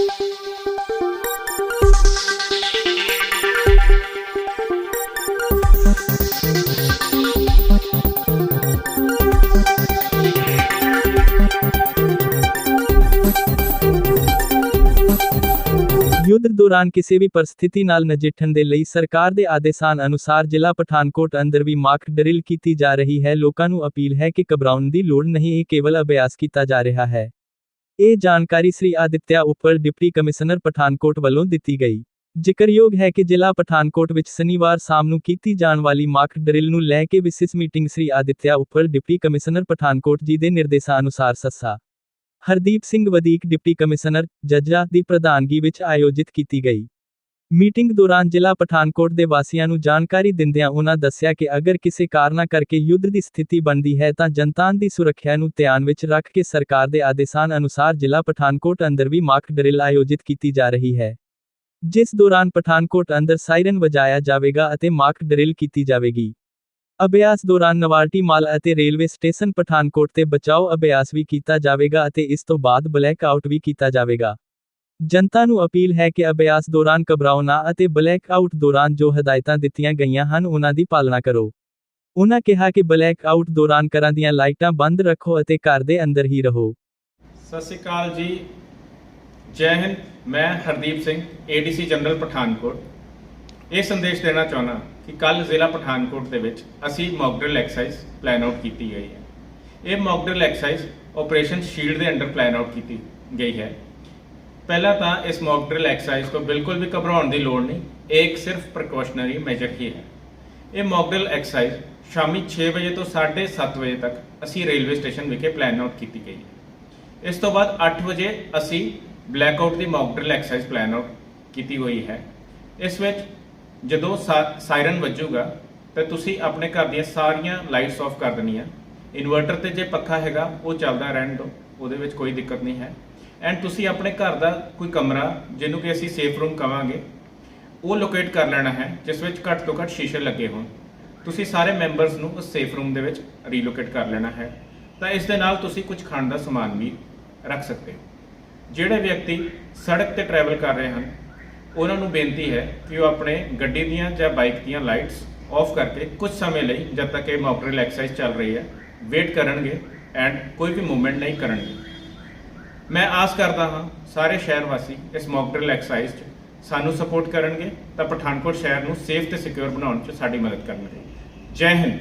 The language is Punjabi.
ਯੁੱਧ ਦੌਰਾਨ ਕਿਸੇ ਵੀ ਪਰਿਸਥਿਤੀ ਨਾਲ ਨਜਿੱਠਣ ਦੇ ਲਈ ਸਰਕਾਰ ਦੇ ਆਦੇਸ਼ਾਂ ਅਨੁਸਾਰ ਜ਼ਿਲ੍ਹਾ ਪਠਾਨਕੋਟ ਅੰਦਰ ਵੀ ਮਾਕ ਡਰਿਲ ਕੀਤੀ ਜਾ ਰਹੀ ਹੈ। ਲੋਕਾਂ ਨੂੰ ਅਪੀਲ ਹੈ ਕਿ ਘਬਰਾਉਣ ਦੀ ਲੋੜ ਨਹੀਂ, ਇਹ ਕੇਵਲ ਅਭਿਆਸ ਕੀਤਾ ਜਾ ਰਿਹਾ ਹੈ। ਇਹ ਜਾਣਕਾਰੀ ਸ੍ਰੀ ਆਦਿਤਿਆ ਉੱਪਰ ਡਿਪਟੀ ਕਮਿਸ਼ਨਰ ਪਠਾਨਕੋਟ ਵੱਲੋਂ ਦਿੱਤੀ ਗਈ। ਜ਼ਿਕਰਯੋਗ ਹੈ ਕਿ ਜ਼ਿਲ੍ਹਾ ਪਠਾਨਕੋਟ ਵਿੱਚ ਸ਼ਨੀਵਾਰ ਸ਼ਾਮ ਨੂੰ ਕੀਤੀ ਜਾਣ ਵਾਲੀ ਮਾਕ ਡਰਿਲ ਨੂੰ ਲੈ ਕੇ ਵਿਸ਼ੇਸ਼ ਮੀਟਿੰਗ ਸ੍ਰੀ ਆਦਿਤਿਆ ਉੱਪਰ ਡਿਪਟੀ ਕਮਿਸ਼ਨਰ ਪਠਾਨਕੋਟ ਜੀ ਦੇ ਨਿਰਦੇਸ਼ਾਂ ਅਨੁਸਾਰ ਸੱਸਾ। ਹਰਦੀਪ ਸਿੰਘ ਵਧੀਕ ਡਿਪਟੀ ਕਮਿਸ਼ਨਰ ਜੱਜਾ ਦੀ ਪ੍ਰਧਾਨਗੀ ਵਿੱਚ ਆਯੋਜਿਤ ਕੀਤੀ ਗਈ। ਮੀਟਿੰਗ ਦੌਰਾਨ ਜ਼ਿਲ੍ਹਾ ਪਠਾਨਕੋਟ ਦੇ ਵਾਸੀਆਂ ਨੂੰ ਜਾਣਕਾਰੀ ਦਿੰਦਿਆਂ ਉਹਨਾਂ ਦੱਸਿਆ ਕਿ ਅਗਰ ਕਿਸੇ ਕਾਰਨਾ ਕਰਕੇ ਯੁੱਧ ਦੀ ਸਥਿਤੀ ਬਣਦੀ ਹੈ ਤਾਂ ਜਨਤਾ ਦੀ ਸੁਰੱਖਿਆ ਨੂੰ ਧਿਆਨ ਵਿੱਚ ਰੱਖ ਕੇ ਸਰਕਾਰ ਦੇ ਆਦੇਸ਼ਾਂ ਅਨੁਸਾਰ ਜ਼ਿਲ੍ਹਾ ਪਠਾਨਕੋਟ ਅੰਦਰ ਵੀ ਮਾਕ ਡਰਿਲ ਆਯੋਜਿਤ ਕੀਤੀ ਜਾ ਰਹੀ ਹੈ। ਜਿਸ ਦੌਰਾਨ ਪਠਾਨਕੋਟ ਅੰਦਰ ਸਾਇਰਨ ਵਜਾਇਆ ਜਾਵੇਗਾ ਅਤੇ ਮਾਕ ਡਰਿਲ ਕੀਤੀ ਜਾਵੇਗੀ। ਅਭਿਆਸ ਦੌਰਾਨ ਨਵਾਰਟੀ ਮਾਲ ਅਤੇ ਰੇਲਵੇ ਸਟੇਸ਼ਨ ਪਠਾਨਕੋਟ ਤੇ ਬਚਾਓ ਅਭਿਆਸ ਵੀ ਕੀਤਾ ਜਾਵੇਗਾ ਅਤੇ ਇਸ ਤੋਂ ਬਾਅਦ ਬਲੈਕ ਆਊਟ ਵੀ ਕੀਤਾ ਜਾਵੇਗਾ। ਜਨਤਾ ਨੂੰ ਅਪੀਲ ਹੈ ਕਿ ਅਭਿਆਸ ਦੌਰਾਨ ਘਬਰਾਓ ਨਾ ਅਤੇ ਬਲੈਕ ਆਊਟ ਦੌਰਾਨ ਜੋ ਹਦਾਇਤਾਂ ਦਿੱਤੀਆਂ ਗਈਆਂ ਹਨ ਉਹਨਾਂ ਦੀ ਪਾਲਣਾ ਕਰੋ। ਉਹਨਾਂ ਕਿਹਾ ਕਿ ਬਲੈਕ ਆਊਟ ਦੌਰਾਨ ਘਰਾਂ ਦੀਆਂ ਲਾਈਟਾਂ ਬੰਦ ਰੱਖੋ ਅਤੇ ਘਰ ਦੇ ਅੰਦਰ ਹੀ ਰਹੋ। ਸਤਿ ਸ਼੍ਰੀ ਅਕਾਲ ਜੀ। ਜੈ ਹਿੰਦ, ਮੈਂ ਹਰਦੀਪ ਸਿੰਘ ਏਡੀਸੀ ਜਨਰਲ ਪਠਾਨਕੋਟ। ਇਹ ਸੰਦੇਸ਼ ਦੇਣਾ ਚਾਹੁੰਦਾ ਕਿ ਕੱਲ ਜ਼ਿਲ੍ਹਾ ਪਠਾਨਕੋਟ ਦੇ ਵਿੱਚ ਅਸੀਂ mock drill exercise plan out ਕੀਤੀ ਗਈ ਹੈ। ਇਹ mock drill exercise operation shield ਦੇ ਅੰਡਰ ਪਲਾਨ ਆਊਟ ਕੀਤੀ ਗਈ ਹੈ। ਪਹਿਲਾਂ ਤਾਂ ਇਸ ਮੌਕ ਡਰਿਲ ਐਕਸਰਸਾਈਜ਼ ਤੋਂ ਬਿਲਕੁਲ ਵੀ ਘਬਰਾਉਣ ਦੀ ਲੋੜ ਨਹੀਂ, ਇਹ ਇੱਕ ਸਿਰਫ ਪ੍ਰੀਕਾਸ਼ਨਰੀ ਮੈਜਰ ਹੀ ਹੈ। ਇਹ ਮੌਕ ਡਰਿਲ ਐਕਸਰਸਾਈਜ਼ ਸ਼ਾਮੀ 6 ਵਜੇ ਤੋਂ 7:30 ਵਜੇ ਤੱਕ ਅਸੀਂ ਰੇਲਵੇ ਸਟੇਸ਼ਨ ਵਿਖੇ ਪਲਾਨ ਆਊਟ ਕੀਤੀ ਗਈ ਹੈ। ਇਸ ਤੋਂ ਬਾਅਦ 8 ਵਜੇ ਅਸੀਂ black out the mock drill exercise plan out ਕੀਤੀ ਹੋਈ ਹੈ। ਇਸ ਵਿੱਚ ਜਦੋਂ ਸਾ- ਸਾਇਰਨ ਵੱਜੂਗਾ, ਤਾਂ ਤੁਸੀਂ ਆਪਣੇ ਘਰ ਦੀਆਂ ਸਾਰੀਆਂ ਲਾਈਟਸ ਆਫ ਕਰ ਦੇਣੀਆਂ। ਇਨਵਰਟਰ ਤੇ ਜੇ ਪੱਖਾ ਹੈਗਾ, ਉਹ ਚੱਲਦਾ ਰਹਿਣ ਦਿਓ, ਉਹਦੇ ਵਿੱਚ ਕੋਈ ਦਿੱਕਤ ਨਹੀਂ ਹੈ। ਐਂਡ ਤੁਸੀਂ ਆਪਣੇ ਘਰ ਦਾ ਕੋਈ ਕਮਰਾ, ਜਿਹਨੂੰ ਕਿ ਅਸੀਂ ਸੇਫ ਰੂਮ ਕਵਾਂਗੇ, ਉਹ ਲੋਕੇਟ ਕਰ ਲੈਣਾ ਹੈ, ਜਿਸ ਵਿੱਚ ਘੱਟ ਤੋਂ ਘੱਟ ਸ਼ੀਸ਼ੇ ਲੱਗੇ ਹੋਣ। ਤੁਸੀਂ ਸਾਰੇ ਮੈਂਬਰਸ ਨੂੰ ਉਸ ਸੇਫ ਰੂਮ ਦੇ ਵਿੱਚ ਰੀਲੋਕੇਟ ਕਰ ਲੈਣਾ ਹੈ। ਤਾਂ ਇਸ ਦੇ ਨਾਲ ਤੁਸੀਂ ਕੁਝ ਖਾਣ ਦਾ ਸਮਾਨ ਵੀ ਰੱਖ ਸਕਦੇ ਹੋ। ਜਿਹੜੇ ਵਿਅਕਤੀ ਸੜਕ ਤੇ ਟਰੈਵਲ ਕਰ ਰਹੇ ਹਨ, ਉਹਨਾਂ ਨੂੰ ਬੇਨਤੀ ਹੈ ਕਿ ਉਹ ਆਪਣੇ ਗੱਡੀ ਦੀਆਂ ਜਾਂ ਬਾਈਕ ਦੀਆਂ ਲਾਈਟਸ ਆਫ ਕਰਕੇ ਕੁਝ ਸਮੇਂ ਲਈ, ਜਦ ਤੱਕ ਇਹ ਮੌਕਡਰਿਲ ਐਕਸਰਸਾਈਜ਼ ਚੱਲ ਰਹੀ ਹੈ ਵੇਟ ਕਰਨਗੇ ਐਂਡ ਕੋਈ ਵੀ ਮੂਵਮੈਂਟ ਨਹੀਂ ਕਰਨਗੇ। ਮੈਂ ਆਸ ਕਰਦਾ ਹਾਂ ਸਾਰੇ ਸ਼ਹਿਰ ਵਾਸੀ ਇਸ ਮੌਕਡਰਿਲ ਐਕਸਰਸਾਈਜ਼ 'ਚ ਸਾਨੂੰ ਸਪੋਰਟ ਕਰਨਗੇ ਤਾਂ ਪਠਾਨਕੋਟ ਸ਼ਹਿਰ ਨੂੰ ਸੇਫ ਤੇ ਸਿਕਿਉਰ ਬਣਾਉਣ 'ਚ ਸਾਡੀ ਮਦਦ ਕਰਨਗੇ। ਜੈ ਹਿੰਦ।